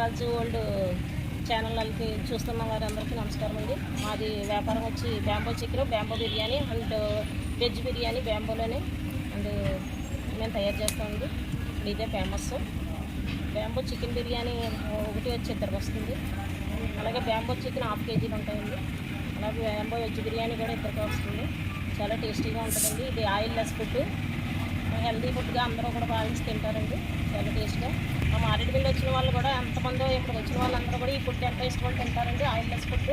రాజు old ఛానల్కి చూస్తున్న వారందరికీ నమస్కారం అండి. మాది వ్యాపారం వచ్చి bamboo chicken bamboo biryani and veg biryani బ్యాంబోలోనే and మేము తయారు చేస్తామండి. ఇప్పుడు ఇదే ఫేమస్. బ్యాంబో చికెన్ బిర్యానీ ఒకటి వచ్చి ఇద్దరికి వస్తుంది. అలాగే బ్యాంబో చికెన్ హాఫ్ కేజీలు ఉంటాయండి. అలాగే బ్యాంబో వెజ్ బిర్యానీ కూడా ఇద్దరికి వస్తుంది. చాలా టేస్టీగా ఉంటుందండి. ఇది ఆయిల్ లెస్ ఫుడ్. హెల్దీ ఫుడ్గా అందరూ కూడా భావించి తింటారండి. చాలా టేస్ట్గా. మా మారేడుమిల్లి వచ్చిన వాళ్ళు కూడా ఎంతమందో ఇక్కడ వచ్చిన వాళ్ళందరూ కూడా ఈ ఫుడ్ ఎంత ఇష్టపడి తింటారండి oilless food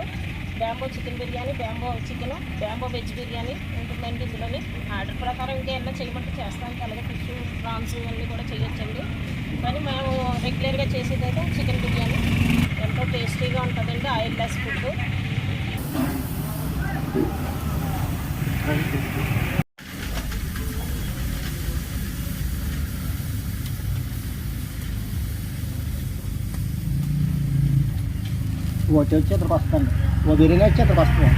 bamboo chicken biryani bamboo chicken bamboo veg biryani ఉంటుందండి ఇందులోని. ఆర్డర్ ప్రకారం ఇంకా ఏమన్నా చేయమంటే చేస్తానికి అలాగే ఫిష్ ప్రాన్స్ ఇవన్నీ కూడా చేయొచ్చండి. కానీ మేము రెగ్యులర్గా చేసేదైతే చికెన్ బిర్యానీ. ఎంతో టేస్టీగా ఉంటుందండి ఆయిల్ లెస్ ఫుడ్ వచ్చి వచ్చి ఇక్కడికి వస్తాను ఓ బిర్యానీ వచ్చి ఇక్కడికి వస్తాను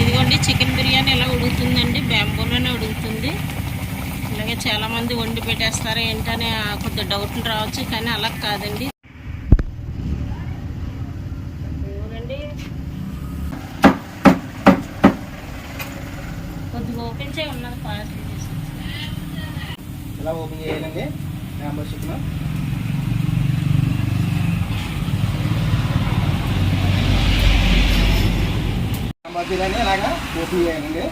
ఇదిగోండి చికెన్ బిర్యానీ ఎలా ఉడుకుతుందండి? బ్యాంబూలోనే ఉడుకుతుంది. అలాగే చాలామంది వండి పెట్టేస్తారు. ఏంటనే కొద్ది డౌట్లు రావచ్చు కానీ అలా కాదండి. కొద్దిగా ఓపెన్ చేయి ఉన్నది ఫాస్ట్ ఇలా ఓపెన్ చేయాలండి మెంబర్షిప్ను చికెన్ బిర్యానీ ఇలాగా ఓపెన్ చేయాలండి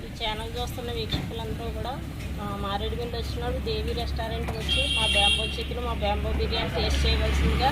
ఈ ఛానల్ చూస్తున్న వీక్షకులందరూ కూడా ఆ, మారేడుమిల్లి వచ్చినప్పుడు దేవి రెస్టారెంట్కి వచ్చి మా బ్యాంబో చికెన్ మా బ్యాంబో బిర్యానీ టేస్ట్ చేయవలసిందిగా